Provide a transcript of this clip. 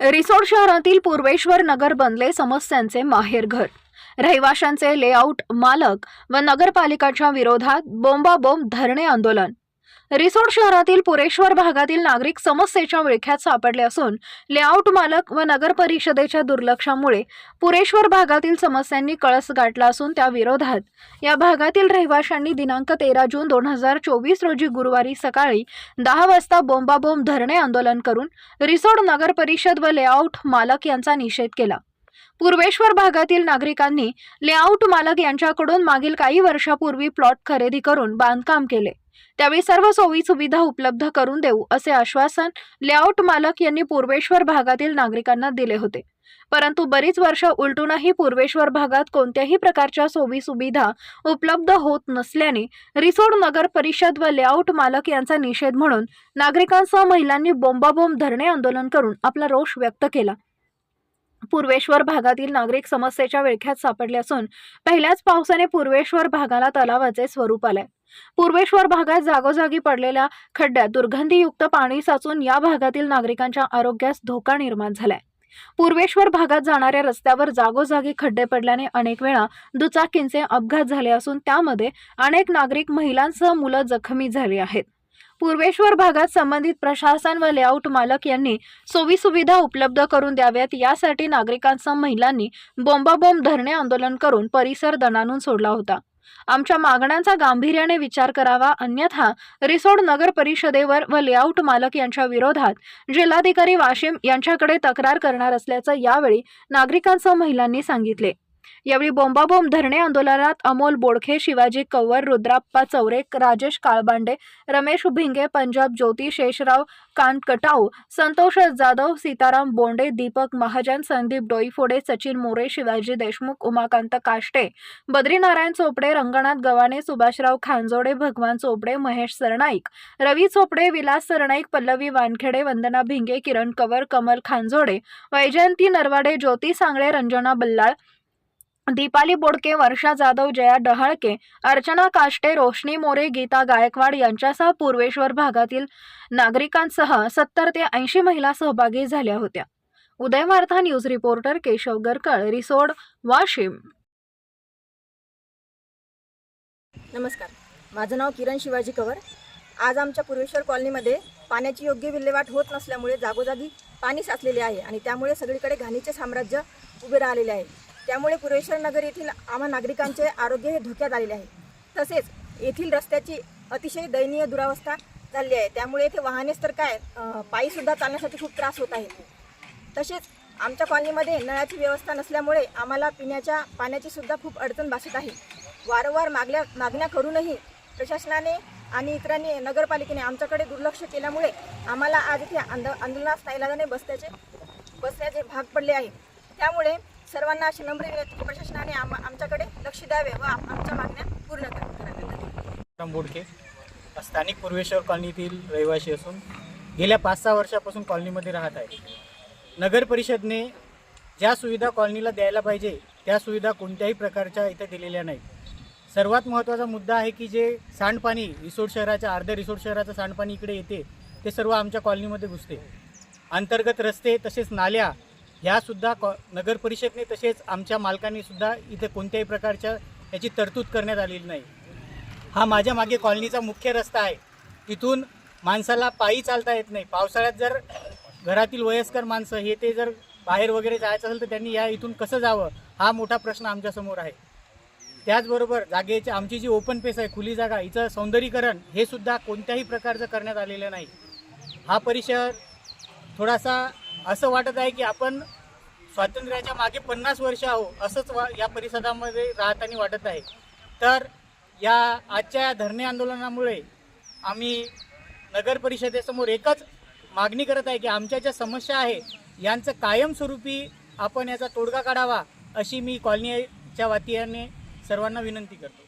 रिसोड शहरातील पूर्वेश्वर नगर बनले समस्यांचे माहेरघर रहिवाशांचे लेआउट मालक व नगरपालिकाच्या विरोधात बोंबाबोंब धरणे आंदोलन. रिसोड शहरातील पुरेश्वर भागातील नागरिक समस्येच्या विळख्यात सापडले असून लेआउट मालक व नगर परिषदेच्या दुर्लक्षामुळे पुरेश्वर भागातील समस्यांनी कळस गाठला असून त्या विरोधात. या भागातील रहिवाशांनी दिनांक तेरा जून दोन हजार चोवीस रोजी गुरुवारी सकाळी दहा वाजता बोंबाबोंब धरणे आंदोलन करून रिसोड नगर परिषद व लेआउट मालक यांचा निषेध केला. पूर्वेश्वर भागातील नागरिकांनी लेआउट मालक यांच्याकडून मागील काही वर्षापूर्वी प्लॉट खरेदी करून बांधकाम केले. त्यावेळी सर्व सोयी सुविधा उपलब्ध करून देऊ असे आश्वासन लेआउट मालक यांनी पूर्वेश्वर भागातील नागरिकांना दिले होते. परंतु बरीच वर्ष उलटूनही पूर्वेश्वर भागात कोणत्याही प्रकारच्या सोयी सुविधा उपलब्ध होत नसल्याने रिसोड नगर परिषद व लेआउट मालक यांचा निषेध म्हणून नागरिकांसह महिलांनी बोंबाबोंब धरणे आंदोलन करून आपला रोष व्यक्त केला. पूर्वेश्वर भागातील नागरिक समस्येच्या विळख्यात सापडले असून पहिल्याच पावसाने पूर्वेश्वर भागाला तलावाचे स्वरूप आले. पूर्वेश्वर भागात जागोजागी पडलेल्या खड्ड्यात दुर्गंधीयुक्त पाणी साचून या भागातील नागरिकांच्या आरोग्यास धोका निर्माण झालाय. पूर्वेश्वर भागात जाणाऱ्या रस्त्यावर जागोजागी खड्डे पडल्याने अनेक वेळा दुचाकींचे अपघात झाले असून त्यामध्ये अनेक नागरिक महिलांसह मुलं जखमी झाली आहेत. पूर्वेश्वर भागात संबंधित प्रशासन व लेआउट मालक यांनी सोयी सुविधा उपलब्ध करून द्याव्यात. यासाठी नागरिकांसह महिलांनी बोंबाबोंब धरणे आंदोलन करून परिसर दणानून सोडला होता. आमच्या मागण्यांचा गांभीर्याने विचार करावा. अन्यथा रिसोड नगर परिषदेवर व लेआउट मालक यांच्या विरोधात जिल्हाधिकारी वाशिम यांच्याकडे तक्रार करणार असल्याचं यावेळी नागरिकांसह महिलांनी सांगितले. यावेळी बोंबाबोंब धरणे आंदोलनात अमोल बोडखे शिवाजी कव्वर रुद्राप्पा चौरे राजेश काळबांडे रमेश भिंगे पंजाब ज्योती शेषराव कानकटाऊ संतोष जाधव सीताराम बोंडे दीपक महाजन संदीप डोईफोडे सचिन मोरे शिवाजी देशमुख उमाकांत काष्टे बद्रीनारायण चोपडे रंगनाथ गव्हाणे सुभाषराव खांजोडे भगवान चोपडे महेश सरनाईक रवी चोपडे विलास सरनाईक पल्लवी वानखेडे वंदना भिंगे किरण कवर कमल खांजोडे वैजयंती नरवाडे ज्योती सांगळे रंजना बल्लाळ दीपाली बोडके वर्षा जाधव जया डहाळके अर्चना काष्टे रोशनी मोरे गीता गायकवाड यांच्यासह पूर्वेश्वर भागातील नागरिकांसह सत्तर ते ऐंशी महिला सहभागी झाल्या होत्या. Uday Varta news reporter Keshav Garkal Risod Washim. नमस्कार. माझं नाव किरण शिवाजी कवर. आज आमच्या पूर्वेश्वर कॉलनीमध्ये पाण्याची योग्य विल्हेवाट होत नसल्यामुळे जागोजागी पाणी साचलेले आहे आणि त्यामुळे सगळीकडे घाणीचे साम्राज्य उभे राहिलेले आहे. त्यामुळे पुरेश्वर नगर येथील आम्हा नागरिकांचे आरोग्य हे धोक्यात आलेले आहे. तसेच येथील रस्त्याची अतिशय दयनीय दुरावस्था झाली आहे. त्यामुळे येथे वाहनेच तर काय पायीसुद्धा चालण्यासाठी खूप त्रास होत आहे. तसेच आमच्या कॉलनीमध्ये नळाची व्यवस्था नसल्यामुळे आम्हाला पिण्याच्या पाण्याची सुद्धा खूप अडचण भासत आहे. वारंवार मागल्या मागण्या करूनही प्रशासनाने आणि इतरांनी नगरपालिकेने आमच्याकडे दुर्लक्ष केल्यामुळे आम्हाला आज इथे आंद आंदोलनास नाईलाजाने बसल्याचे बसण्याचे भाग पडले आहे. त्यामुळे सर्वांना अशी नम्र विनंती की प्रशासनाने आम आमच्याकडे लक्ष द्यावे व आमच्या मागण्या पूर्ण कर- बोडके स्थानिक पूर्वेश्वर कॉलनीतील रहिवासी असून गेल्या पाच सहा वर्षापासून कॉलनीमध्ये राहत आहे. नगर परिषदने ज्या सुविधा कॉलनीला द्यायला पाहिजे त्या सुविधा कोणत्याही प्रकारच्या इथे दिलेल्या नाहीत. सर्वात महत्त्वाचा मुद्दा आहे की जे सांडपाणी रिसोड शहराच्या अर्ध्या रिसोड शहराचं सांडपाणी इकडे येते ते सर्व आमच्या कॉलनीमध्ये घुसते. अंतर्गत रस्ते तसेच नाल्या ह्यासुद्धा कॉ नगर परिषदने तसेच आमच्या मालकांनीसुद्धा इथे कोणत्याही प्रकारच्या याची तरतूद करण्यात आलेली नाही. हा माझ्या मागे कॉलनीचा मुख्य रस्ता आहे. इथून माणसाला पायी चालता येत नाही. पावसाळ्यात जर घरातील वयस्कर माणसं हे ते जर बाहेर वगैरे जायचं असेल तर त्यांनी या इथून कसं जावं हा मोठा प्रश्न आमच्यासमोर आहे. त्याचबरोबर जागेची आमची जी ओपन पेस आहे खुली जागा हिचं सौंदर्यीकरण हे सुद्धा कोणत्याही प्रकारचं करण्यात आलेलं नाही. हा परिसर थोडासा असं वाटत आहे की आपण स्वातंत्र्याच्या मागे पन्नास वर्ष आहो असंच वा या परिसरामध्ये राहताना वाटत आहे. तर या आजच्या धरणे आंदोलनामुळे आम्ही नगर परिषदेसमोर एकच मागणी करत आहे की आमच्या ज्या समस्या आहे यांचं कायमस्वरूपी आपण याचा तोडगा काढावा अशी मी कॉलनीच्या वतीने सर्वांना विनंती करतो.